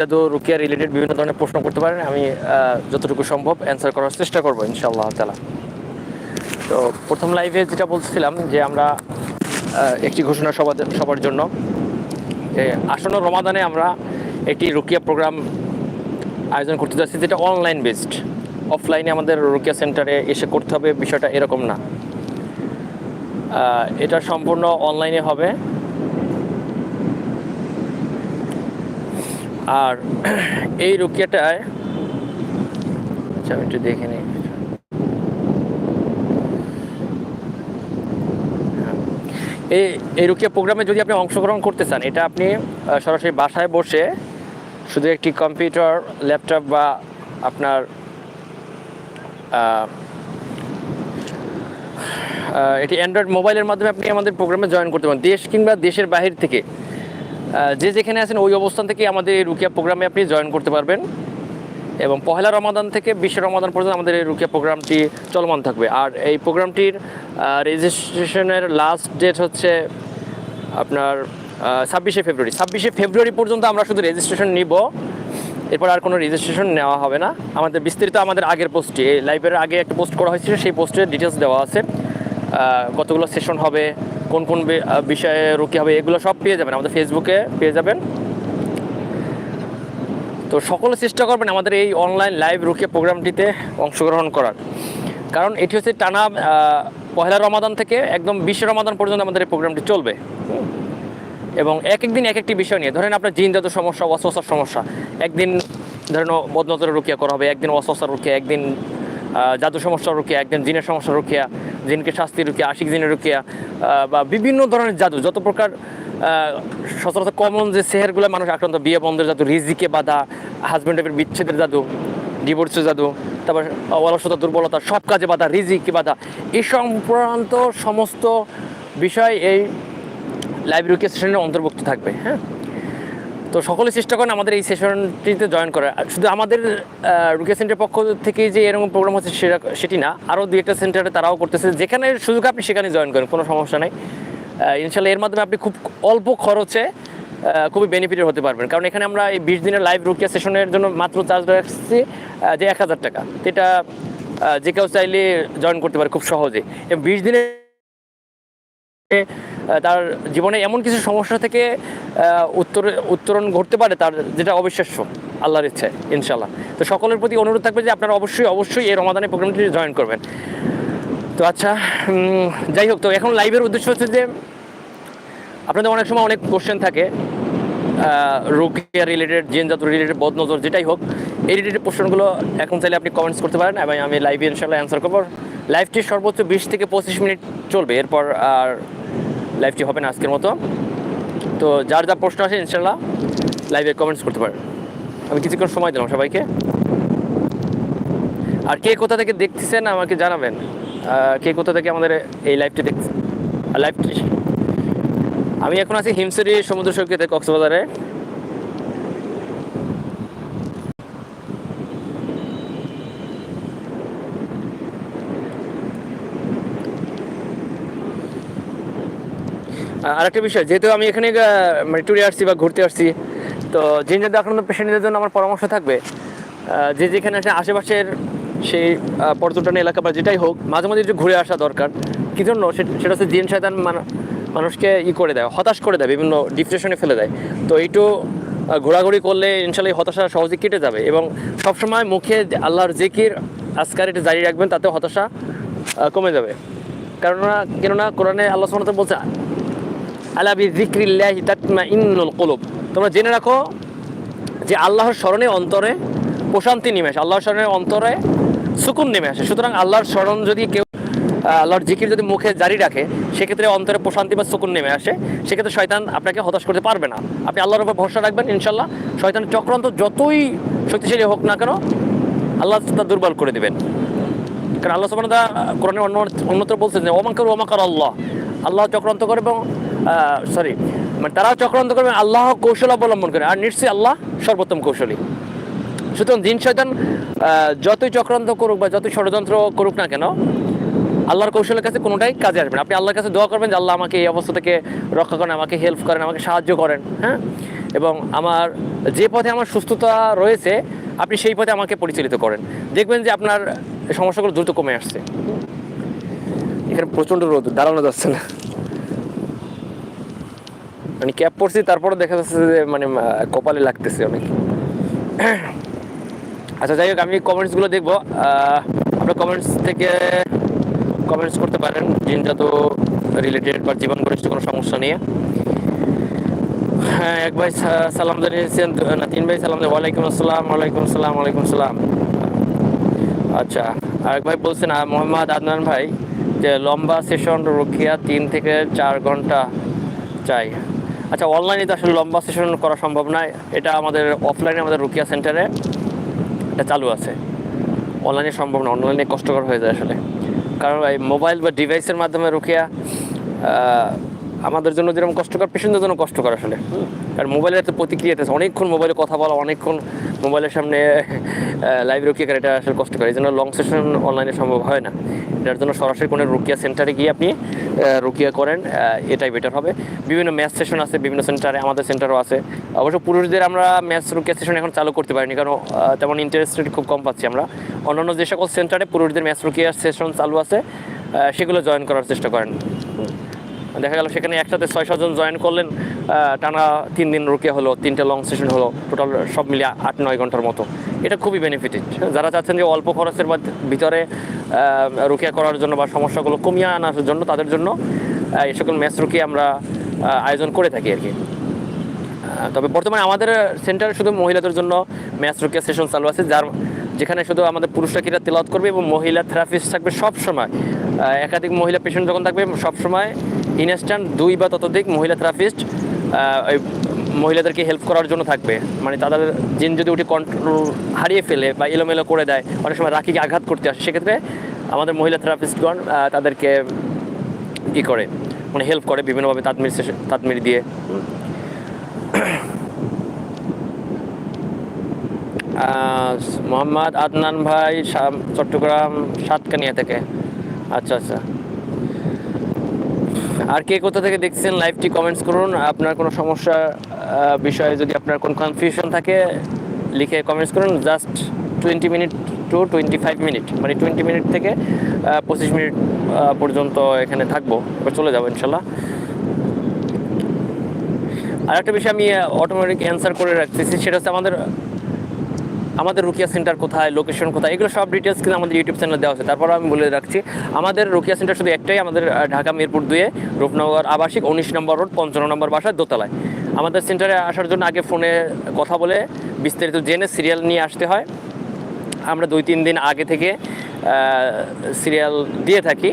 জাদু রুকিয়া রিলেটেড বিভিন্ন ধরনের প্রশ্ন করতে পারেন, আমি যতটুকু সম্ভব অ্যান্সার করার চেষ্টা করব, ইনশাআল্লাহ তালা তো প্রথম লাইভে যেটা বলছিলাম যে আমরা একটি ঘোষণা সবার সবার জন্য যে আসন্ন রমাদানে আমরা একটি রুকিয়া প্রোগ্রাম আয়োজন করতে যাচ্ছি, যেটা অনলাইন বেসড অফলাইনে আমাদের রুকিয়া সেন্টারে এসে করতে হবে, বিষয়টা এরকম না। এটা সম্পূর্ণ অনলাইনে হবে। আর এই রুকিয়াটায় আচ্ছা আমি একটু দেখে নিই। এই এই রুকিয়া প্রোগ্রামে যদি আপনি অংশগ্রহণ করতে চান, এটা আপনি সরাসরি বাসায় বসে শুধু একটি কম্পিউটার, ল্যাপটপ বা আপনার এটি অ্যান্ড্রয়েড মোবাইলের মাধ্যমে আপনি আমাদের প্রোগ্রামে জয়েন করতে পারেন দেশ কিংবা দেশের বাহির থেকে যে যেখানে আছেন ওই অবস্থান থেকে আমাদের এই রুকিয়া প্রোগ্রামে আপনি জয়েন করতে পারবেন। এবং পহেলা রমাদান থেকে বিশ্ব রমাদান পর্যন্ত আমাদের এই রুকিয়া প্রোগ্রামটি চলমান থাকবে। আর এই প্রোগ্রামটির রেজিস্ট্রেশনের লাস্ট ডেট হচ্ছে আপনার ছাব্বিশে ফেব্রুয়ারি। ছাব্বিশে ফেব্রুয়ারি পর্যন্ত আমরা শুধু রেজিস্ট্রেশন নিব। এরপর আর কোনো রেজিস্ট্রেশন নেওয়া হবে না। আমাদের বিস্তারিত আমাদের আগের পোস্টে এই লাইভের আগে একটা পোস্ট করা হয়েছিল, সেই পোস্টের ডিটেলস দেওয়া আছে। কতগুলো সেশন হবে, কোন কোন বিষয়ে রুকি হবে, এগুলো সব পেয়ে যাবেন, আমাদের ফেসবুকে পেয়ে যাবেন। তো সকলে চেষ্টা করবেন আমাদের এই অনলাইন লাইভ রুকিয়া প্রোগ্রামটিতে অংশগ্রহণ করার। কারণ এটি হচ্ছে টানা পহেলা রমাদান থেকে একদম বিশ্ব রমাদান পর্যন্ত আমাদের এই প্রোগ্রামটি চলবে। এবং এক এক দিন এক একটি বিষয় নিয়ে, ধরেন আপনার জিন জাত সমস্যা ওয়াসওয়াসার সমস্যা, একদিন ধরেন বদনজরের রুকিয়া করা হবে, একদিন ওয়াসওয়াসার রুকিয়া একদিন জাদু সমস্যা রুকিয়া একদিন জিনের সমস্যা রুকিয়া জিনকে শাস্তি রুকিয়া আশিক জিনের রুকিয়া বা বিভিন্ন ধরনের জাদু, যত প্রকার সচরাচর কমন যে সেহেরগুলো মানুষ আক্রান্ত, বিয়ে বন্ধের জাদু, রিজিকে বাধা হাজব্যান্ড ওয়াইফের বিচ্ছেদের জাদু ডিভোর্সের জাদু, তারপর অলসতা, দুর্বলতা, সব কাজে বাধা, রিজিকে বাধা এই সংক্রান্ত সমস্ত বিষয় এই লাইভ রুকিয়া সেশনের অন্তর্ভুক্ত থাকবে হ্যাঁ? তো সকলে চেষ্টা করেন আমাদের এই সেশনটিতে জয়েন করার। শুধু আমাদের রুকিয়া সেন্টারের পক্ষ থেকে যে এরকম প্রোগ্রাম হচ্ছে সেটা, সেটি না। আরও দু একটা সেন্টারে তারাও করতেছে। যেখানে সুযোগ আপনি সেখানে জয়েন করেন, কোনো সমস্যা নেই। ইনশাল্লাহ এর মাধ্যমে আপনি খুব অল্প খরচে খুবই বেনিফিটেড হতে পারবেন। কারণ এখানে আমরা এই বিশ দিনের লাইভ রুকিয়া সেশনের জন্য মাত্র চার্জ রাখছি যে এক হাজার টাকা। এটা যে কেউ চাইলে জয়েন করতে পারে খুব সহজে। বিশ দিনের তার জীবনে এমন কিছু সমস্যা থেকে উত্তর, উত্তরণ ঘটতে পারে তার, যেটা অবিশ্বাস্য, আল্লাহর ইচ্ছে ইনশাল্লাহ তো সকলের প্রতি অনুরোধ থাকবে যে আপনারা অবশ্যই অবশ্যই এই রমাদানের প্রোগ্রামটি জয়েন করবেন। তো আচ্ছা যাই হোক, তো এখন লাইভের উদ্দেশ্য হচ্ছে যে, আপনাদের অনেক সময় অনেক কোশ্চেন থাকে রুকিয়া রিলেটেড জেন জাত রিলেটেড বদনজর, যেটাই হোক, এই রিলেটেড কোশ্চেনগুলো এখন চাইলে আপনি কমেন্টস করতে পারেন এবং আমি লাইভে ইনশাল্লাহ অ্যান্সার করব। লাইভটি সর্বোচ্চ বিশ থেকে পঁচিশ মিনিট চলবে? এরপর আর লাইভটি হবে না আজকের মতো। তো যার যা প্রশ্ন আছে ইনশাল্লাহ লাইভে কমেন্টস করতে পারেন। আমি কিছুক্ষণ সময় দিলাম সবাইকে। আর কে কোথা থেকে দেখতেছেন আমাকে জানাবেন। কে কোথা থেকে আমাদের এই লাইভটি দেখছেন লাইভটি আমি এখন আছি হিমসরি সমুদ্র সৈকতে কক্সবাজারে। আরেকটা বিষয়, যেহেতু আমি এখানে মানে ট্যুরে আসছি বা ঘুরতে আসছি, তো জিন জাতীয় আক্রান্ত পেশেন্টদের জন্য আমার পরামর্শ থাকবে যে যেখানে আছে আশেপাশের সেই পর্যটন এলাকা বা যেটাই হোক, মাঝে মাঝে একটু ঘুরে আসা দরকার। কী জন্য? সেটা হচ্ছে জিন শয়তান মান- মানুষকে ই করে দেয়, হতাশ করে দেয়, বিভিন্ন ডিপ্রেশনে ফেলে দেয়। তো এইটু ঘোরাঘুরি করলে ইনশাল্লাহ হতাশা সহজে কেটে যাবে এবং সবসময় মুখে আল্লাহর জেকির, আজকার এটা জারি রাখবেন, তাতে হতাশা কমে যাবে। কেননা কেননা কোরআনে আল্লাহ সুবহানাহু ওয়া তাআলা বলছে আলা বিযিকরিল্লাহি তাতমাইন্নুল কুলুব। তোমরা জেনে রাখো যে আল্লাহর স্মরণে অন্তরে প্রশান্তি নেমে আসে, আল্লাহর স্মরণে অন্তরে সুকুন নেমে আসে। সুতরাং আল্লাহর স্মরণ যদি কেউ আল্লাহর জিকির যদি মুখে জারি রাখে, সেক্ষেত্রে অন্তরে প্রশান্তি বা সুকুন নেমে আসে। সেক্ষেত্রে শয়তান আপনাকে হতাশ করতে পারবে না। আপনি আল্লাহর উপর ভরসা রাখবেন ইনশাল্লাহ শয়তান চক্রান্ত যতই শক্তিশালী হোক না কেন, আল্লাহ তা দুর্বল করে দেবেন। কারণ আল্লাহ ওয়া কোরআনে অন্য অন্যত্র বলছেন যে ওমাকার ওমাকার আল্লাহ? আল্লাহ চক্রান্ত করে এবং সরি মানে তারাও চক্রান্ত করবে, আল্লাহ কৌশল অবলম্বন করে। আর নিশ্চয়ই আল্লাহ সর্বোত্তম কৌশলী। সুতরাং দিন শয়তান যতই চক্রান্ত করুক বা যতই ষড়যন্ত্র করুক না কেন, আল্লাহর কৌশলের কাছে কোনোটাই কাজে আসবে না। আপনি আল্লাহর কাছে দোয়া করবেন যে আল্লাহ আমাকে এই অবস্থা থেকে রক্ষা করেন, আমাকে হেল্প করেন, আমাকে সাহায্য করেন হ্যাঁ? এবং আমার যে পথে আমার সুস্থতা রয়েছে, আপনি সেই পথে আমাকে পরিচালিত করেন। দেখবেন যে আপনার সমস্যাগুলো দ্রুত কমে আসছে। এখানে প্রচণ্ড রোদ, দাঁড়ানো যাচ্ছে না। মানে ক্যাপ পরছি তারপরে দেখা যাচ্ছে যে মানে কপালে লাগতেছে অনেক। আচ্ছা যাই হোক, আমি কমেন্টসগুলো দেখব। আপনার কমেন্টস থেকে কমেন্টস করতে পারেন। জিনজাত রিলেটেড বা জীবন ঘনিষ্ঠ কোনো সমস্যা নিয়ে হ্যাঁ এক ভাই সালাম জানিয়েছেন, না, তিন ভাই সালাম ওয়ালাইকুম আসসালাম ওয়ালাইকুম আসসালাম ওয়ালাইকুম আসসালাম। আচ্ছা আরেক ভাই বলছেন মোহাম্মদ আদনান ভাই, যে লম্বা সেশন রুকিয়া তিন থেকে চার ঘণ্টা চাই। আচ্ছা অনলাইনে তো আসলে লম্বা সেশন করা সম্ভব নয়। এটা আমাদের অফলাইনে আমাদের রুকিয়া সেন্টারে এটা চালু আছে। অনলাইনে সম্ভব না অনলাইনে কষ্টকর হয়ে যায় আসলে। কারণ এই মোবাইল বা ডিভাইসের মাধ্যমে রুকিয়া আমাদের জন্য যেরকম কষ্টকর, পেশেন্টদের জন্য কষ্টকর আসলে। কারণ মোবাইলের তো প্রতিক্রিয়া আছে, অনেকক্ষণ মোবাইলে কথা বলা, অনেকক্ষণ মোবাইলের সামনে লাইভ করা এটা আসলে কষ্টকর। এই জন্য লং সেশন অনলাইনে সম্ভব হয় না। এটার জন্য সরাসরি কোনো রুকিয়া সেন্টারে গিয়ে আপনি রুকিয়া করেন এটাই বেটার হবে। বিভিন্ন ম্যাথ সেশন আছে, বিভিন্ন সেন্টারে আমাদের সেন্টারও আছে। অবশ্য পুরুষদের আমরা ম্যাথ রুকিয়া সেশন এখন চালু করতে পারিনি, কারণ তেমন ইন্টারেস্ট খুব কম পাচ্ছি আমরা। অন্যান্য যে সকল সেন্টারে পুরুষদের ম্যাথ রুকিয়া সেশন চালু আছে সেগুলো জয়েন করার চেষ্টা করেন। দেখা গেল সেখানে একসাথে ছয় সাতজন জয়েন করলেন টানা তিন দিন রুকিয়া হলো, তিনটে লং সেশন হলো টোটাল সব মিলিয়ে আট, নয় ঘণ্টার মতো। এটা খুবই বেনিফিটেড যারা চাচ্ছেন যে অল্প খরচের ভিতরে রুকিয়া করার জন্য বা সমস্যাগুলো কমিয়ে আনার জন্য, তাদের জন্য এই সকল ম্যাচ রুকিয়া আমরা আয়োজন করে থাকি আর কি। তবে বর্তমানে আমাদের সেন্টারে শুধু মহিলাদের জন্য ম্যাচ রুকিয়া সেশন চালু আছে, যার যেখানে শুধু আমাদের পুরুষরা কিরা তেলাওয়াত করবে এবং মহিলা থেরাপিস্ট থাকবে সব সময় একাধিক মহিলা পেশেন্ট যখন থাকবে সব সময় ইনস্ট্যান্ট দুই বা ততোধিক মহিলা থেরাপিস্ট ওই মহিলাদেরকে হেল্প করার জন্য থাকবে। মানে তাদের জিন যদি উঠে কন্ট্রোল হারিয়ে ফেলে বা এলোমেলো করে দেয়, অনেক সময় রাখিকে আঘাত করতে আসে, সেক্ষেত্রে আমাদের মহিলা থেরাপিস্টগণ তাদেরকে ই করে মানে হেল্প করে বিভিন্নভাবে তাদমির শেষে- তাদমির দিয়ে। মোহাম্মদ আদনান ভাই চট্টগ্রাম সাতকানিয়া থেকে। আচ্ছা আচ্ছা। আর কে কোথা থেকে দেখছেন লাইভটি কমেন্টস করুন। আপনার কোনো সমস্যা বিষয়ে যদি আপনার কোনো কনফিউশন থাকে, লিখে কমেন্টস করুন। Just twenty minute to twenty five minute মানে টোয়েন্টি মিনিট থেকে পঁচিশ মিনিট পর্যন্ত এখানে থাকব। এবার চলে যাব ইনশাল্লাহ। আর একটা বিষয় আমি অটোমেটিক অ্যান্সার করে রাখতেছি, সেটা হচ্ছে আমাদের আমাদের রুকিয়া সেন্টার কোথায় লোকেশন কোথায়, এগুলো সব ডিটেলস কিন্তু আমাদের ইউটিউব চ্যানেলে দেওয়া আছে। তারপর আমি বলে রাখছি, আমাদের রুকিয়া সেন্টার শুধু একটাই, আমাদের ঢাকা, মিরপুর দুয়ে, রূপনগর আবাসিক, উনিশ নম্বর রোড পঞ্চান্ন নম্বর বাসায় দোতলায়। আমাদের সেন্টারে আসার জন্য আগে ফোনে কথা বলে বিস্তারিত জেনে সিরিয়াল নিয়ে আসতে হয়। আমরা দুই তিন দিন আগে থেকে সিরিয়াল দিয়ে থাকি।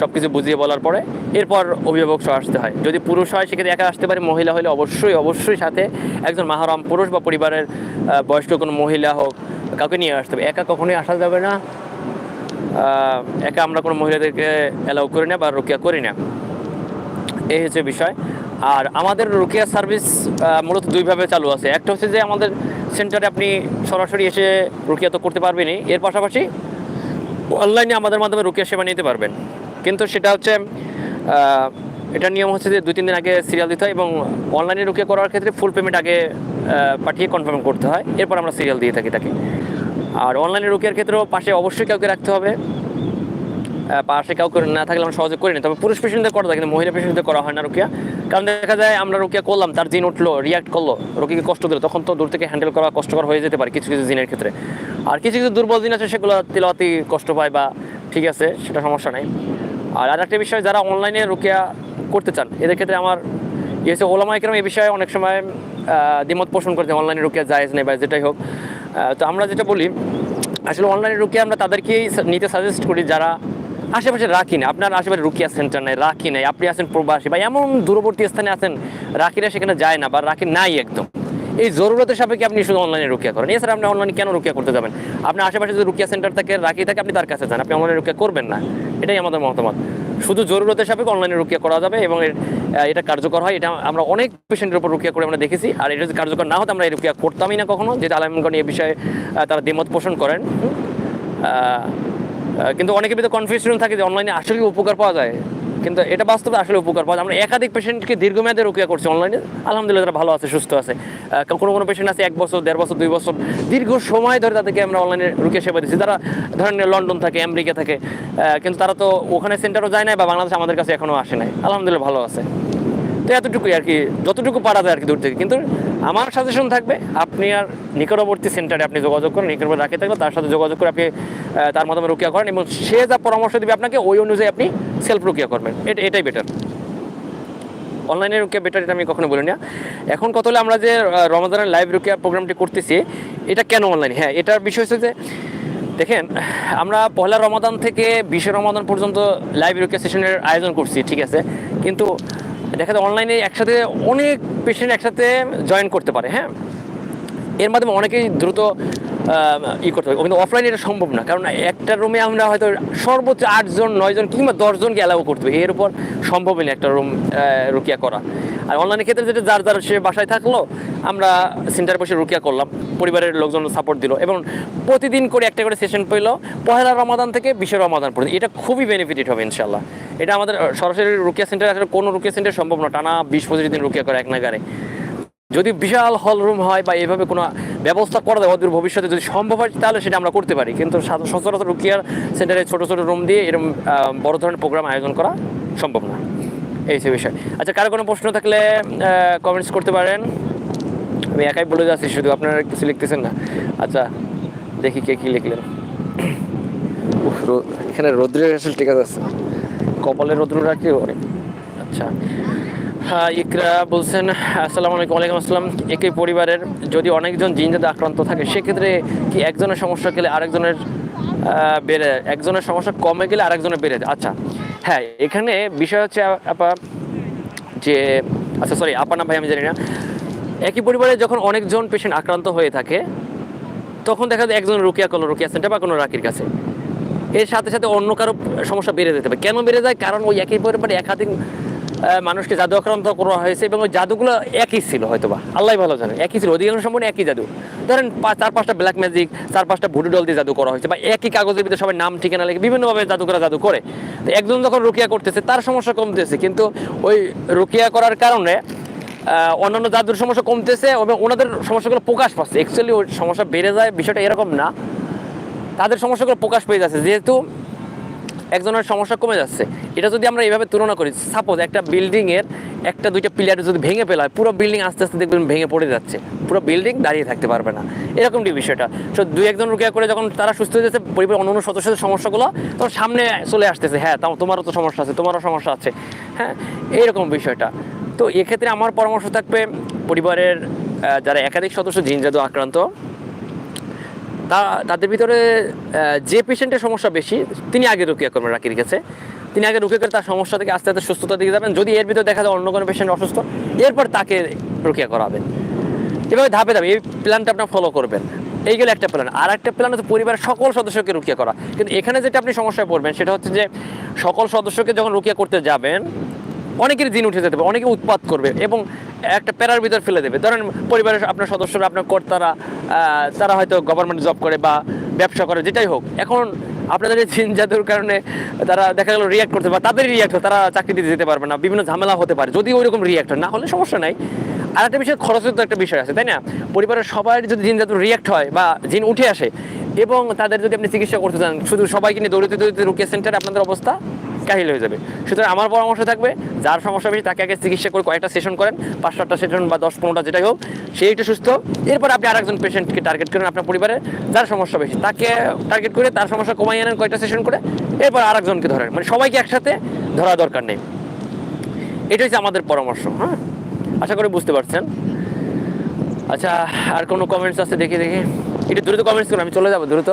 সব কিছু বুঝিয়ে বলার পরে এরপর অভিভাবক সহ আসতে হয়। যদি পুরুষ হয়, সেক্ষেত্রে একা আসতে পারে, মহিলা হলে অবশ্যই অবশ্যই সাথে একজন মাহারাম পুরুষ বা পরিবারের বয়স্ক কোনো মহিলা হোক, কাউকে নিয়ে আসতে হবে। একা কখনোই আসা যাবে না। একা আমরা কোনো মহিলাদেরকে অ্যালাউ করি না বা রোকিয়া করি না। এই হচ্ছে বিষয়। আর আমাদের রুকিয়া সার্ভিস মূলত দুইভাবে চালু আছে। একটা হচ্ছে যে আমাদের সেন্টারে আপনি সরাসরি এসে রুকিয়া তো করতে পারবেনই। এর পাশাপাশি অনলাইনে আমাদের মাধ্যমে রুকিয়া সেবা নিতে পারবেন। কিন্তু সেটা হচ্ছে এটার নিয়ম হচ্ছে যে দুই তিন দিন আগে সিরিয়াল দিতে হয় এবং অনলাইনে রুকিয়া করার ক্ষেত্রে ফুল পেমেন্ট আগে পাঠিয়ে কনফার্ম করতে হয়। এরপর আমরা সিরিয়াল দিয়ে থাকি তাকে। আর অনলাইনে রুকিয়ার ক্ষেত্রেও পাশে অবশ্যই কাউকে রাখতে হবে। পাশে কাউকে না থাকলে আমরা সহজে করি না। তবে পুরুষ পেশেন্টদের করা যায়, কিন্তু মহিলা পেশেন্টদের করা হয় না রুকিয়া। কারণ দেখা যায় আমরা রুকিয়া করলাম, তার জিন উঠল রিয়াক্ট করল রোগীকে কষ্ট দিল, তখন তো দূর থেকে হ্যান্ডেল করা কষ্টকর হয়ে যেতে পারে কিছু কিছু জিনের ক্ষেত্রে। আর কিছু কিছু দুর্বল জিন আছে, সেগুলো তিলতি কষ্ট পায় বা ঠিক আছে, সেটা সমস্যা নাই। আর আর একটা বিষয়, যারা অনলাইনে রুকিয়া করতে চান, এদের ক্ষেত্রে আমার ইয়ে হচ্ছে ওলামা একরম এই বিষয়ে অনেক সময় দ্বিমত পোষণ করতে অনলাইনে রুকিয়া জায়েজ নেই বা যেটাই হোক। তো আমরা যেটা বলি, আসলে অনলাইনে রুকিয়া আমরা তাদেরকেই নিতে সাজেস্ট করি যারা আশেপাশে রাখি না। আপনার আশেপাশে রুকিয়া সেন্টার নেই, রাখি নাই, আপনি আছেন প্রবাসী বা এমন দূরবর্তী স্থানে আছেন, রাখিরা সেখানে যায় না বা রাখি নাই একদম। এই জরুরতের সাপেক্ষে আপনি শুধু অনলাইনে রুকিয়া করেন। এছাড়া আপনি অনলাইনে কেন রুকিয়া করতে যাবেন? আপনার আশেপাশে যদি রুকিয়া সেন্টার থাকে, রাখি থাকে, আপনি তার কাছে যান। আপনি অনলাইনে রুকিয়া করবেন না। এটাই আমাদের মতামত। শুধু জরুরতের সাপেক্ষে অনলাইনে রুকিয়া করা যাবে এবং এটা কার্যকর হয়। এটা আমরা অনেক পেশেন্টের উপর রুকিয়া করে আমরা দেখেছি। আর এটা যদি কার্যকর না হতো, আমরা এই রুকিয়া করতামই না কখনো। যেটা আলমগণ এই বিষয়ে তারা দ্বিমত পোষণ করেন। কিন্তু অনেকের ভিতরে কনফিউশন থাকে যে অনলাইনে আসলে উপকার পাওয়া যায়। কিন্তু এটা বাস্তবে আসলে উপকার পাওয়া। আমরা একাধিক পেশেন্টকে দীর্ঘমেয়াদে রোকিয়া করছি অনলাইনে আলহামদুলিল্লাহ তারা ভালো আছে, সুস্থ আছে। কোনো কোনো পেশেন্ট আছে এক বছর, দেড় বছর, দুই বছর, দীর্ঘ সময় ধরে তাদেরকে আমরা অনলাইনে রুকিয়া সেবা দিচ্ছি। তারা ধরেন লন্ডন থাকে, আমেরিকা থাকে কিন্তু তারা তো ওখানে সেন্টারও যায় নাই বা বাংলাদেশ আমাদের কাছে এখনও আসে নাই। আলহামদুলিল্লাহ ভালো আছে। তো এতটুকুই আর কি, যতটুকু পারা যায় আর কি দূর থেকে। কিন্তু আমার সাজেশন থাকবে, আপনি আর নিকটবর্তী সেন্টারে আপনি যোগাযোগ করেন, নিকটবর্তী রাখে থাকলে তার সাথে যোগাযোগ করে আপনি তার মাধ্যমে রুকিয়া করেন এবং সে যা পরামর্শ দেবে আপনাকে, ওই অনুযায়ী আপনি সেলফ রুকিয়া করবেন। এটা, এটাই বেটার অনলাইনে রুকিয়া বেটার এটা আমি কখনো বলি না এখন কত হলে আমরা যে রমাদানের লাইভ রুকিয়া প্রোগ্রামটি করতেছি, এটা কেন অনলাইন হ্যাঁ এটার বিষয় হচ্ছে যে, দেখেন, আমরা পয়লা রমাদান থেকে বিশে রমাদান পর্যন্ত লাইভ রুকিয়া সেশনের আয়োজন করছি, ঠিক আছে? কিন্তু দেখা যায় অনলাইনে একসাথে অনেক পেশেন্ট একসাথে জয়েন করতে পারে হ্যাঁ? এর মাধ্যমে অনেকেই দ্রুত ই করতে পারে কিন্তু অফলাইনে এটা সম্ভব না। কারণ একটা রুমে আমরা হয়তো সর্বোচ্চ আটজন, নয়জন কিংবা দশজনকে অ্যালাউ করতে হবে। এর উপর সম্ভবই না একটা রুম রুকিয়া করা। আর অনলাইনের ক্ষেত্রে যেটা যার যার সে বাসায় থাকল, আমরা সেন্টারে বসে রুকিয়া করলাম। পরিবারের লোকজন সাপোর্ট দিল এবং প্রতিদিন করে একটা করে সেশন পেল। পহেলা রমাদান থেকে বিশে রমাদান পর্যন্ত। এটা খুবই বেনিফিটেড হবে ইনশাল্লাহ এটা আমাদের সরাসরি রুকিয়া সেন্টারে আসলে কোনো রুকিয়া সেন্টার সম্ভব না। টানা বিশ পঁচিশ দিন রুকিয়া করে এক নাগারে। যদি বিশাল হল রুম হয় বা এইভাবে কোনো ব্যবস্থা করা যায় অদূর ভবিষ্যতে যদি সম্ভব হয় তাহলে সেটা আমরা করতে পারি। কিন্তু সচরাচর রুকিয়ার সেন্টারে ছোটো ছোটো রুম দিয়ে এরকম বড় ধরনের প্রোগ্রাম আয়োজন করা সম্ভব না। এই সে বিষয়। আচ্ছা কারও কোনো প্রশ্ন থাকলে কমেন্টস করতে পারেন। আমি একাই বলে যাচ্ছি শুধু আপনারা কিছু লিখতেছেন না। আচ্ছা দেখি কে কী লিখলেন। এখানে রৌদ্রের আসলে ঠিক আছে। কপালে রৌদ্রটা কি আচ্ছা। ইকরা বলছেন, আসসালামু আলাইকুম, ওয়ালাইকুম আসসালাম। একই পরিবারের যদি অনেকজন জিনজাতে আক্রান্ত থাকে, সেক্ষেত্রে কি একজনের সমস্যা গেলে আরেকজনের বেড়ে একজনের সমস্যা কমে গেলে আরেকজনের বেড়ে আচ্ছা হ্যাঁ এখানে বিষয় হচ্ছে আপা, যে আচ্ছা সরি আপা না ভাই, আমি জানি না। একই পরিবারে যখন অনেকজন পেশেন্ট আক্রান্ত হয়ে থাকে, তখন দেখা যায় একজন রুকিয়া করল রুকিয়া সেন্টার বা কোনো রাকির কাছে। এর সাথে সাথে অন্য কারও সমস্যা বেড়ে যেতে পারে। কেন বেড়ে যায়? কারণ ওই একই পরিবারে একাধিক মানুষকে জাদু আক্রান্ত করা হয়েছে এবং ওই জাদুগুলো একই ছিল হয়তো বা আল্লাহ ভালো জানে, একই ছিল। অধিকাংশ সম্পূর্ণ একই জাদু। ধরেন চার পাঁচটা ব্ল্যাক ম্যাজিক চার পাঁচটা ভুডু ডল দিয়ে জাদু করা হয়েছে বা একই কাগজের ভিতরে সবাই নাম, ঠিকানা লিখে বিভিন্নভাবে জাদু করা, জাদু করে। তো একজন যখন রুকিয়া করতেছে, তার সমস্যা কমতেছে। কিন্তু ওই রুকিয়া করার কারণে অন্যান্য জাদুর সমস্যা কমতেছে এবং ওনাদের সমস্যাগুলো প্রকাশ পাচ্ছে। অ্যাকচুয়ালি ওই সমস্যা বেড়ে যায়, বিষয়টা এরকম না। তাদের সমস্যাগুলো প্রকাশ পেয়ে যাচ্ছে। যেহেতু একজনের সমস্যা কমে যাচ্ছে। এটা যদি আমরা এইভাবে তুলনা করি সাপোজ একটা বিল্ডিং এর একটা দুইটা পিলার যদি ভেঙে ফেলা হয় পুরো বিল্ডিং আস্তে আস্তে দেখবেন ভেঙে পড়ে যাচ্ছে। পুরো বিল্ডিং দাঁড়িয়ে থাকতে পারবে না। এরকমটি বিষয়টা। তো দুই একজন রুকিয়া করে যখন তারা সুস্থ হয়ে যাচ্ছে পরিবার অন্য অন্য সদস্যদের সমস্যাগুলো তখন সামনে চলে আসতেছে। হ্যাঁ তোমারও তো সমস্যা আছে, তোমারও সমস্যা আছে। হ্যাঁ এইরকম বিষয়টা। তো এক্ষেত্রে আমার পরামর্শ থাকবে পরিবারের যারা একাধিক সদস্য জিন জাদু আক্রান্ত তা তাদের ভিতরে যে পেশেন্টের সমস্যা বেশি, তিনি আগে রুকিয়া করবেন রাকির কাছে তিনি আগে রুকিয়া করে তার সমস্যা থেকে আস্তে আস্তে সুস্থতার দিকে যাবেন। যদি এর ভিতরে দেখা যায় অন্য কোনো পেশেন্ট অসুস্থ, এরপর তাকে রুকিয়া করাবেন। এভাবে ধাপে ধাপে, এই প্ল্যানটা আপনার ফলো করবেন। এই গেলে একটা প্ল্যান আর একটা প্ল্যান হচ্ছে পরিবারের সকল সদস্যকে রুকিয়া করা। কিন্তু এখানে যেটা আপনি সমস্যায় পড়বেন, সেটা হচ্ছে যে, সকল সদস্যকে যখন রুকিয়া করতে যাবেন অনেকের দিন উঠে যেতে পারে, অনেকে উৎপাত করবে এবং একটা প্যারার ভিতর ফেলে দেবে। ধরেন পরিবারের আপনার সদস্যরা, আপনার কর্তারা তারা হয়তো গভর্নমেন্ট জব করে বা ব্যবসা করে, যেটাই হোক। এখন আপনাদের চিন জাদুর কারণে তারা দেখা গেল রিয়াক্ট করতে পারে, তাদের রিয়াক্ট তারা চাকরি দিতে যেতে পারবে না, বিভিন্ন ঝামেলা হতে পারে, যদি ওই রকম রিয়াক্ট না হলে সমস্যা নাই। আর একটা বিষয়, খরচের তো একটা বিষয় আছে, তাই না? পরিবারের সবাই যদি জিন জাদুর রিয়াক্ট হয় বা জিন উঠে আসে, এবং তাদের যদি আপনি চিকিৎসা করতে চান শুধু সবাইকে নিয়ে দৌড়িতে দৌড়িতে রুকিয়া সেন্টারে আপনাদের অবস্থা? কাহিল হয়ে যাবে। সুতরাং আমার পরামর্শ থাকবে, যার সমস্যা বেশি তাকে আগে চিকিৎসা করে কয়েকটা সেশন করেন, পাঁচ সাতটা সেশন বা দশ পনেরোটা যেটাই হোক, সে একটু সুস্থ। এরপর আপনি আরেকজন পেশেন্টকে টার্গেট করেন আপনার পরিবারে যার সমস্যা বেশি। তাকে টার্গেট করে তার সমস্যা কমাই আনেন কয়েকটা সেশন করে, এরপর আরেকজনকে ধরেন। মানে সবাইকে একসাথে ধরা দরকার নেই। এটা হচ্ছে আমাদের পরামর্শ হ্যাঁ? আশা করি বুঝতে পারছেন। আচ্ছা আর কোনো কমেন্টস আছে দেখি দেখি? একটু দ্রুত কমেন্টস করুন, আমি চলে যাব দ্রুত।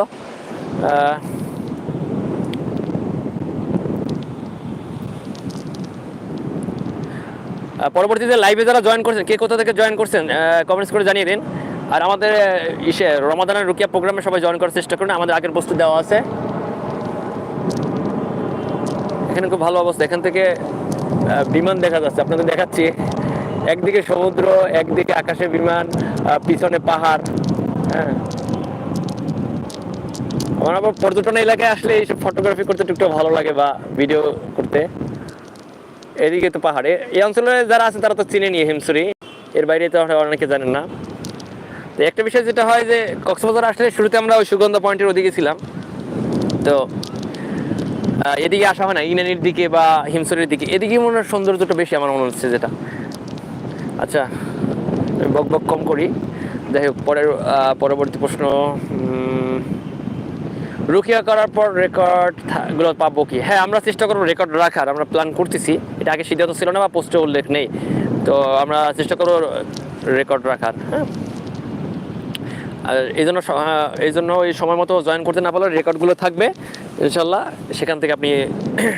পরবর্তীতে লাইভে যারা জয়েন করছেন, কে কোথা থেকে জয়েন করছেন কমেন্টস করে জানিয়ে দিন। আর আমাদের ইসে রমাদানের রুকিয়া প্রোগ্রামে সবাই জয়েন করার চেষ্টা করুন। আমাদের আগের বস্তু দেওয়া আছে। এখানে খুব ভালো অবস্থা। এখান থেকে বিমান দেখা যাচ্ছে। আপনাদের দেখাচ্ছি। একদিকে সমুদ্র, একদিকে আকাশে বিমান পিছনে পাহাড়। হ্যাঁ। আমার আবার পর্যটন এলাকায় আসলে এইসব ফটোগ্রাফি করতে টুকটাক ভালো লাগে বা ভিডিও করতে। এদিকে তো পাহাড়ে। এই অঞ্চলে যারা আছে, তারা তো চিনে নিয়ে হিমসুরি এর বাইরে তো অনেকে জানেন না। তো একটা বিষয় যেটা হয় যে, কক্সবাজার আসলে শুরুতে আমরা ওই সুগন্ধা পয়েন্টের ওদিকে ছিলাম। তো এদিকে আসা হয় না, ইনানির দিকে বা হিমসুরির দিকে। এদিকে মনে হয় সৌন্দর্যটা বেশি আমার মনে হচ্ছে যেটা। আচ্ছা বক বক কম করি। যাই হোক, পরের পরবর্তী প্রশ্ন রুকিয়া করার পর রেকর্ডগুলো পাবো কি? হ্যাঁ আমরা চেষ্টা করব রেকর্ড রাখার, আমরা প্ল্যান করতেছি। এটা আগে সিদ্ধান্ত ছিল না বা পোস্টে উল্লেখ নেই। তো আমরা চেষ্টা করব রেকর্ড রাখার হ্যাঁ। আর এই জন্য এই জন্য এই সময় মতো জয়েন করতে না পারলে রেকর্ডগুলো থাকবে, ইনশাল্লাহ। সেখান থেকে আপনি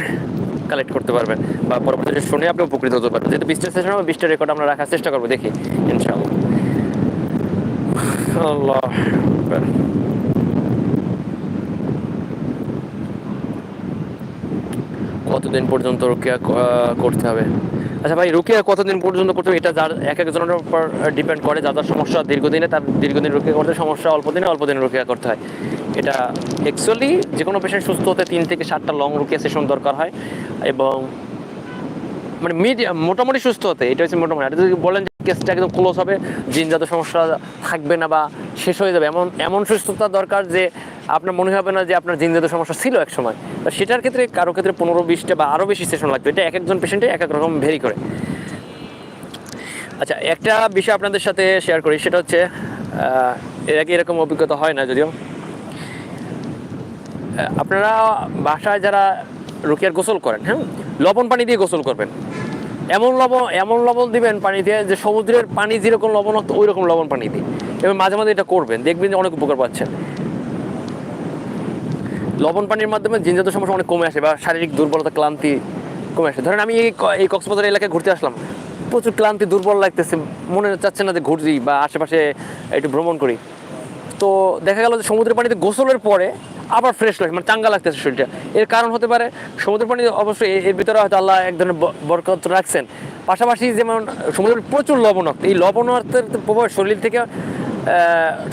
কালেক্ট করতে পারবেন। বা পরবর্তীতে শুনে আপনি উপকৃত হতে পারবেন। যেহেতু বিশটা সেশন হবে, বিশটা রেকর্ড আমরা রাখার চেষ্টা করব, দেখি। ইনশাল্লাহ। আল্লাহ। কতদিন পর্যন্ত রুকিয়া করতে হবে? আচ্ছা ভাই, রুকিয়া কতদিন পর্যন্ত করতে হবে এটা যার, এক একজনের উপর ডিপেন্ড করে। যাদের সমস্যা দীর্ঘদিনে, তার দীর্ঘদিন রুকিয়া করতে সমস্যা অল্প দিনে অল্প দিনে রুকিয়া করতে হয়। এটা অ্যাকচুয়ালি যে কোনো পেশেন্ট সুস্থ হতে তিন থেকে সাতটা লং রুকিয়া সেশন দরকার হয়। এবং মানে মিডিয়াম মোটামুটি সুস্থ হতে, এটা হচ্ছে মোটামুটি। আর যদি বলেন যে কেসটা একদম ক্লোজ হবে, জিনজাত সমস্যা থাকবে না বা শেষ হয়ে যাবে, এমন এমন সুস্থতা দরকার যে আপনার মনে হবে না যে আপনার জিনজাত সমস্যা ছিল এক সময়। তো সেটার ক্ষেত্রে কারও ক্ষেত্রে পনেরো বিশটা বা আরও বেশি সেশন লাগবে। এটা এক একজন পেশেন্টে এক এক রকম ভেরি করে। আচ্ছা একটা বিষয় আপনাদের সাথে শেয়ার করি, সেটা হচ্ছে এর আগে এরকম অভিজ্ঞতা হয় না যদিও। আপনারা বাসায় যারা রুকিয়ার গোসল করেন হ্যাঁ? লবণ পানি দিয়ে গোসল করবেন। এমন লবণ এমন লবণ দিবেন পানি দিয়ে যে সমুদ্রের পানি যেরকম লবণাক্ত ওই রকম লবণ পানি দিই এবং মাঝে মাঝে এটা করবেন, দেখবেন যে অনেক উপকার পাচ্ছেন। লবণ পানির মাধ্যমে জিনজাত সমস্যা অনেক কমে আসে বা শারীরিক দুর্বলতা, ক্লান্তি কমে আসে। ধরেন আমি এই এই কক্সবাজার এলাকায় ঘুরতে আসলাম। প্রচুর ক্লান্তি, দুর্বল লাগতেছে। মনে চাচ্ছে না যে ঘুরছি বা আশেপাশে একটু ভ্রমণ করি। তো দেখা গেল যে সমুদ্রের পানিতে গোসলের পরে আবার ফ্রেশ লাগে মানে চাঙ্গা লাগতেছে শরীরটা। এর কারণ হতে পারে সমুদ্রের পানি অবশ্যই এর- ভিতরে হয়তো আল্লাহ এক ধরনের বরকত রাখছেন। পাশাপাশি যেমন সমুদ্রের প্রচুর লবণাক্ত, এই লবণাক্তের প্রভাব শরীর থেকে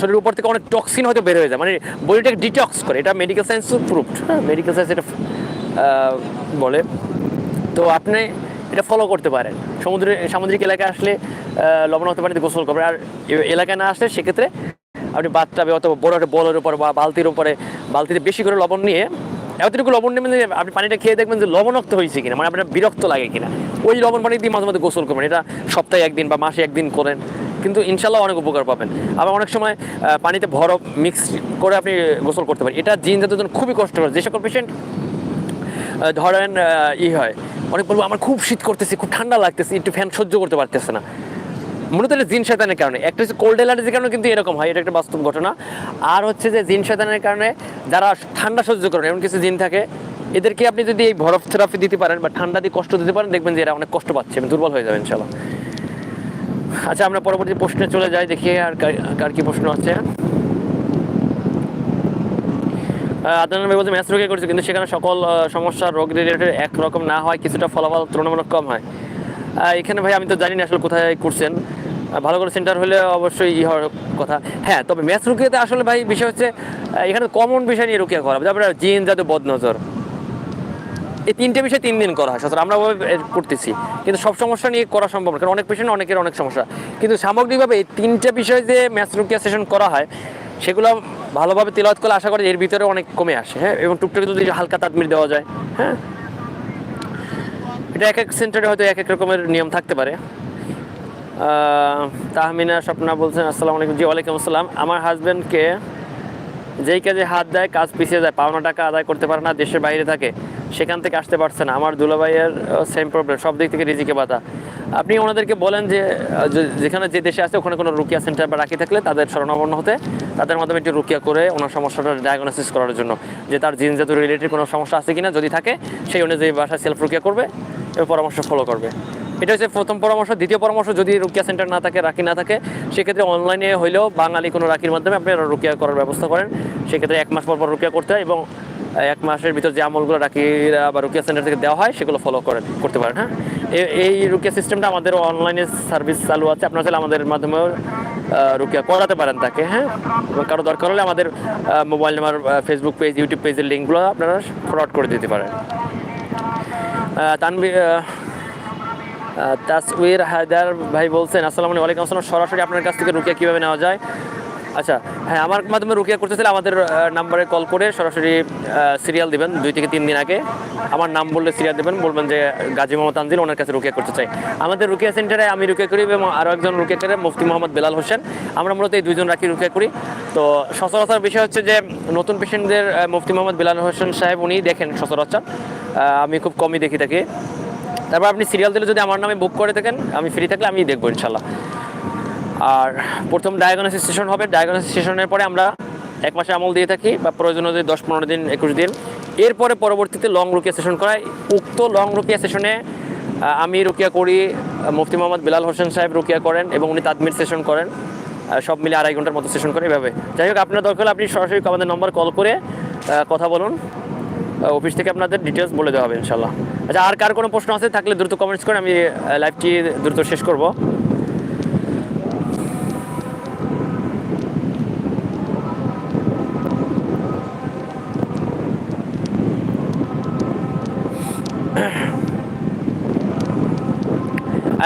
শরীরের উপর থেকে অনেক টক্সিন হয়তো বের হয়ে যায়। মানে বডিটাকে ডিটক্স করে। এটা মেডিকেল সায়েন্স প্রুফড হ্যাঁ মেডিকেল সায়েন্স এটা বলে। তো আপনি এটা ফলো করতে পারেন। সমুদ্রে, সামুদ্রিক এলাকায় আসলে লবণাক্ত পানিতে গোসল করবেন। আর এলাকায় না আসলে সেক্ষেত্রে আপনি বাথটাবে অথবা বড় একটা বলের উপর বা বালতির উপরে, বালতিতে বেশি করে লবণ নিয়ে এতটুকু লবণ নেবেন যে আপনি পানিটা খেয়ে দেখবেন যে লবণাক্ত হয়েছে কিনা মানে আপনার বিরক্ত লাগে কিনা। ওই লবণ পানি দিয়ে মাঝে মাঝে গোসল করবেন, এটা সপ্তাহে একদিন বা মাসে একদিন করেন। কিন্তু ইনশাল্লাহ অনেক উপকার পাবেন। আবার অনেক সময় পানিতে বরফ মিক্স করে আপনি গোসল করতে পারেন। এটা জিন জাতের জন্য খুবই কষ্টকর। যে সকল পেশেন্ট ধরেন ই হয়, অনেক বলব, আমার খুব শীত করতেছে, খুব ঠান্ডা লাগতেছে, একটু ফ্যান সহ্য করতে পারতেছে না। মূলত এটা জিন শয়তানের কারণে। একটা হচ্ছে কোল্ড অ্যালার্জির কারণে কিন্তু এরকম হয় এটা একটা বাস্তব ঘটনা। আর হচ্ছে যে জিন শয়তানের কারণে যারা ঠান্ডা সহ্য করেন এমন কিছু জিন থাকে এদেরকে আপনি যদি এই বরফ থেরাপি দিতে পারেন বা ঠান্ডা দিয়ে কষ্ট দিতে পারেন দেখবেন যে এরা অনেক কষ্ট পাচ্ছে এবং দুর্বল হয়ে যাবে ইনশাল্লাহ আচ্ছা আমরা পরবর্তী প্রশ্নে চলে যাই দেখি আর কার- কি প্রশ্ন আছে। আদান বলছে ম্যাচ রোগে করেছে কিন্তু সেখানে সকল আহ, সমস্যা রোগ রিলেটেড একরকম না হয় কিছুটা ফলাফল তুলনামূলক কম হয়। এখানে ভাই, আমি তো জানি না আসলে কোথায় করছেন। ভালো করে সেন্টার হলে অবশ্যই ই হওয়ার কথা। হ্যাঁ তবে ম্যাচ রুকিয়াতে আসলে ভাই, বিষয় হচ্ছে এখানে কমন বিষয় নিয়ে রুকিয়া করা তারপরে জিন যাতে বদনজর। এই তিনটে বিষয় তিন দিন করা হয়। সচরাচর আমরা করতেছি। কিন্তু সব সমস্যা নিয়ে করা সম্ভব না। কারণ অনেক পেশেন্ট অনেকের অনেক সমস্যা। কিন্তু সামগ্রিকভাবে এই তিনটে বিষয় যে ম্যাথ রুকিয়া সেশন করা হয়, সেগুলো ভালোভাবে তেলাওয়াত করলে আশা করি এর ভিতরে অনেক কমে আসে। হ্যাঁ এবং টুকটাক যদি হালকা তাদমির দেওয়া যায়। হ্যাঁ? এটা এক এক সেন্টারে হয়তো এক এক রকমের নিয়ম থাকতে পারে। তাহমিনা স্বপ্না বলছেন, আসসালামু আলাইকুম। জি, ওয়ালাইকুম আসসালাম। আমার হাজব্যান্ডকে যেই কাজে হাত দেয়, কাজ পিছিয়ে যায়, পাওনা টাকা আদায় করতে পারে না, দেশের বাইরে থাকে, সেখান থেকে আসতে পারছে না। আমার দুলাভাইয়ের সেম প্রবলেম সব দিক থেকে রিজিকে বাধা। আপনি ওনাদেরকে বলেন যে যেখানে যে দেশে আছে, ওখানে কোনো রুকিয়া সেন্টার বা রাখি থাকলে তাদের শরণাপন্ন হতে, তাদের মাধ্যমে একটি রুকিয়া করে ওনার সমস্যাটা ডায়াগনোসিস করার জন্য, যে তার জিনজাত রিলেটেড কোনো সমস্যা আছে কিনা যদি থাকে, সেই অনুযায়ী বাসায় সেলফ রুকিয়া করবে। পরামর্শ ফলো করবে। এটা হচ্ছে প্রথম পরামর্শ। দ্বিতীয় পরামর্শ, যদি রুকিয়া সেন্টার না থাকে রাখি না থাকে, সেক্ষেত্রে অনলাইনে হইলেও বাঙালি কোনো রাখির মাধ্যমে আপনি রুকিয়া করার ব্যবস্থা করেন। সেক্ষেত্রে এক মাস পর পর রুকিয়া করতে হয় এবং এক মাসের ভিতর যে আমলগুলো রাখিরা বা রুকিয়া সেন্টার থেকে দেওয়া হয়, সেগুলো ফলো করেন, করতে পারেন হ্যাঁ? এই রুকিয়া সিস্টেমটা আমাদের অনলাইনে সার্ভিস চালু আছে। আপনারা চাইলে আমাদের মাধ্যমেও রুকিয়া করাতে পারেন তাকে হ্যাঁ? কারও দরকার হলে আমাদের mobile number Facebook page YouTube পেজের লিঙ্কগুলো আপনারা ফরওয়ার্ড করে দিতে পারেন। তানভি আহ, হায়দার ভাই বলছেন আসসালামু আলাইকুম। আসসালাম সরাসরি আপনার কাছ থেকে রুকিয়া কীভাবে নেওয়া যায়? আচ্ছা হ্যাঁ আমার মাধ্যমে রুকিয়া করতেছিল, আমাদের নাম্বারে কল করে সরাসরি সিরিয়াল দিবেন, দুই থেকে তিন দিন আগে। আমার নাম বললে সিরিয়াল দেবেন, বলবেন যে গাজী মোহাম্মদ তানজিল ওনার কাছে রুকিয়া করতে চাই। আমাদের রুকিয়া সেন্টারে আমি রুকিয়া করি এবং আরও একজন রুকিয়া করে মুফতি মোহাম্মদ বেলাল হোসেন। আমরা মূলত এই দুইজন রাখি রুকিয়া করি। তো সচরাচর বিষয় হচ্ছে যে, নতুন পেশেন্টদের মুফতি মোহাম্মদ বেলাল হোসেন সাহেব উনি দেখেন সচরাচর। আমি খুব কমই দেখি থাকি। তারপর আপনি সিরিয়াল দিলে যদি আমার নামে বুক করে থাকেন, আমি ফ্রি থাকলে আমি দেখব ইনশাল্লাহ। আর প্রথম ডায়াগনোসিস সেশন হবে। ডায়াগনোসিস সেশনের পরে আমরা এক মাসে আমল দিয়ে থাকি বা প্রয়োজন যদি দশ পনেরো দিন, একুশ দিন। এরপরে পরবর্তীতে লং রুকিয়া সেশন করাই। উক্ত লং রুকিয়া সেশনে আমি রুকিয়া করি, মুফতি মোহাম্মদ বিলাল হোসেন সাহেব রুকিয়া করেন এবং উনি তাদমির সেশন করেন। সব মিলে আড়াই ঘণ্টার মতো সেশন করে এভাবে। যাই হোক, আপনার দরকার আপনি সরাসরি আমাদের নম্বর কল করে কথা বলুন। অফিস থেকে আপনাদের ডিটেলস বলে দেওয়া হবে ইনশাল্লাহ আচ্ছা আর কার কোনো প্রশ্ন আছে থাকলে দ্রুত কমেন্টস করে আমি লাইভটি দ্রুত শেষ করব।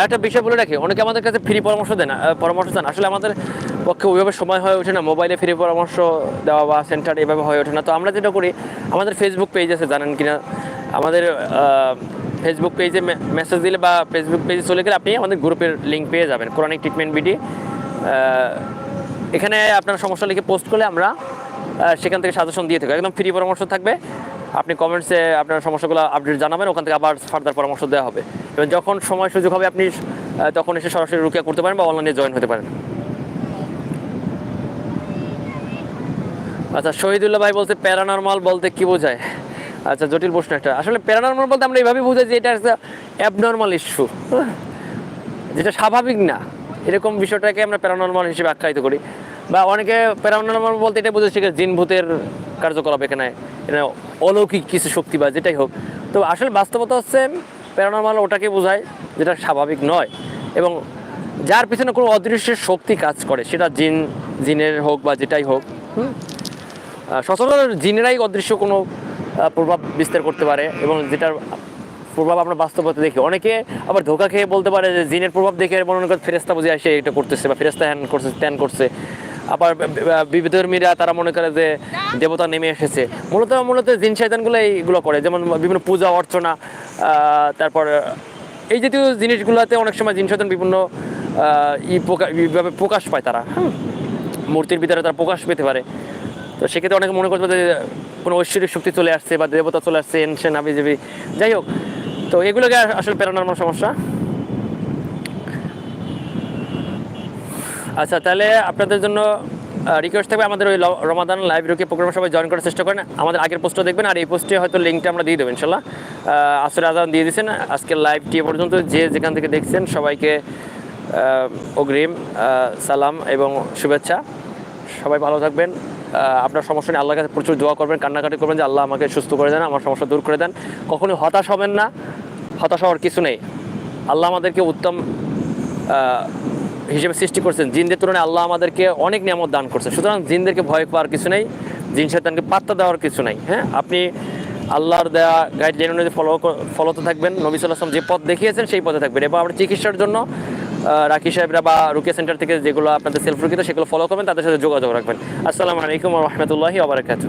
আর একটা বিষয় বলে রাখি, অনেকে আমাদের কাছে ফ্রি পরামর্শ দেন পরামর্শ দেন আসলে আমাদের পক্ষে ওইভাবে সময় হয়ে ওঠে না, মোবাইলে ফ্রি পরামর্শ দেওয়া বা সেন্টার এভাবে হয়ে ওঠে না। তো আমরা যেটা করি, আমাদের ফেসবুক পেজ আছে, জানেন কিনা? আমাদের ফেসবুক পেজে মেসেজ দিলে বা ফেসবুক পেজে চলে গেলে আপনি আমাদের গ্রুপের লিঙ্ক পেয়ে যাবেন কোরআনিক ট্রিটমেন্ট বিডি এখানে আপনার সমস্যা লিখে পোস্ট করলে আমরা সেখান থেকে সাজেশন দিয়ে থাকি। একদম ফ্রি পরামর্শ থাকবে। আপনি কমেন্টসে আপনার সমস্যাগুলো আপডেট জানাবেন, ওখান থেকে আবার ফার্দার পরামর্শ দেওয়া হবে। এবং যখন সময় সুযোগ হবে, আপনি তখন এসে সরাসরি রুকিয়া করতে পারেন বা অনলাইনে জয়েন হতে পারেন। আচ্ছা শহীদুল্লাহ ভাই বলতে প্যারানর্মাল বলতে কি বোঝায়? আচ্ছা জটিল প্রশ্ন একটা। আসলে প্যারানর্মাল বলতে আমরা এইভাবে বুঝাই যে এটা একটা অ্যাবনর্মাল ইস্যু যেটা স্বাভাবিক না। এরকম বিষয়টাকে আমরা প্যারানর্মাল হিসেবে আখ্যায়িত করি। বা অনেকে প্যারানর্মাল বলতে এটা বুঝে শিখে জিন ভূতের কার্যকলাপ এখানে অলৌকিক কিছু শক্তি বা যেটাই হোক। তো আসলে বাস্তবতা হচ্ছে প্যারানর্মাল ওটাকে বোঝায় যেটা স্বাভাবিক নয় এবং যার পিছনে কোনো অদৃশ্য শক্তি কাজ করে, সেটা জিন, জিনের হোক বা যেটাই হোক সচরাচর জিনেরাই অদৃশ্য কোনো প্রভাব বিস্তার করতে পারে এবং যেটার প্রভাব আমরা বাস্তবতা দেখি। অনেকে আবার ধোকা খেয়ে বলতে পারে যে জিনের প্রভাব দেখে মনে করেন ফেরেস্তা বুঝে আসে, এটা করতেছে বা ফেরেস্তা হ্যান করছে, ত্যান করছে। আবার বিবিধর্মীরা তারা মনে করে যে দেবতা নেমে এসেছে। মূলত মূলত জিন শয়তানগুলো এইগুলো করে, যেমন বিভিন্ন পূজা, অর্চনা তারপর এই জাতীয় জিনিসগুলোতে অনেক সময় জিন শয়তান বিভিন্ন ই এইভাবে প্রকাশ পায় তারা। হুম। মূর্তির ভিতরে তারা প্রকাশ পেতে পারে। তো সেক্ষেত্রে অনেকে মনে করতে যে কোনো ঐশ্বরিক শক্তি চলে আসছে বা দেবতা চলে আসছে এনসেন আবিজেবি। যাই হোক, তো এগুলোকে আস- আসলে প্যারানর্মাল সমস্যা? আচ্ছা তাহলে আপনাদের জন্য রিকোয়েস্ট থাকবে আমাদের ওই রমাদান লাইভ রুকে প্রোগ্রাম সবাই জয়েন করার চেষ্টা করেন। আমাদের আগের পোস্টটা দেখবেন আর এই পোস্টে হয়তো লিঙ্কটা আমরা দিয়ে দেবো ইনশাল্লাহ। আহ, আসরে আজান দিয়ে দিয়েছেন আজকের লাইভটি পর্যন্ত যে যেখান থেকে দেখছেন সবাইকে অগ্রিম সালাম এবং শুভেচ্ছা। সবাই ভালো থাকবেন। আপনার সমস্যা নিয়ে আল্লাহর কাছে প্রচুর দোয়া করবেন কান্নাকাটি করবেন যে আল্লাহ আমাকে সুস্থ করে দেন আমার সমস্যা দূর করে দেন। কখনোই হতাশ হবেন না হতাশ হওয়ার কিছু নেই। আল্লাহ আমাদেরকে উত্তম হিসেবে সৃষ্টি করছেন। জিনদের তুলনায় আল্লাহ আমাদেরকে অনেক নিয়ামত দান করছেন। সুতরাং জিনদেরকে ভয় পাওয়ার কিছু নেই, জিন শয়তানকে পাত্তা দেওয়ার কিছু নেই হ্যাঁ? আপনি আল্লাহর দেওয়া গাইডলাইন অনুযায়ী ফলো ফলোতে থাকবেন। নবী সাল্লাহ আসলাম যে পথ দেখিয়েছেন সেই পথে থাকবেন। এবং আমরা চিকিৎসার জন্য রাকি সাহেবরা বা রুকিয়া সেন্টার থেকে যেগুলো আপনাদের সেলফ রুকিতে সেগুলো ফলো করবেন, তাদের সাথে যোগাযোগ রাখবেন। আসসালামু আলাইকুম রহমতুল্লাহি আবরাকাতু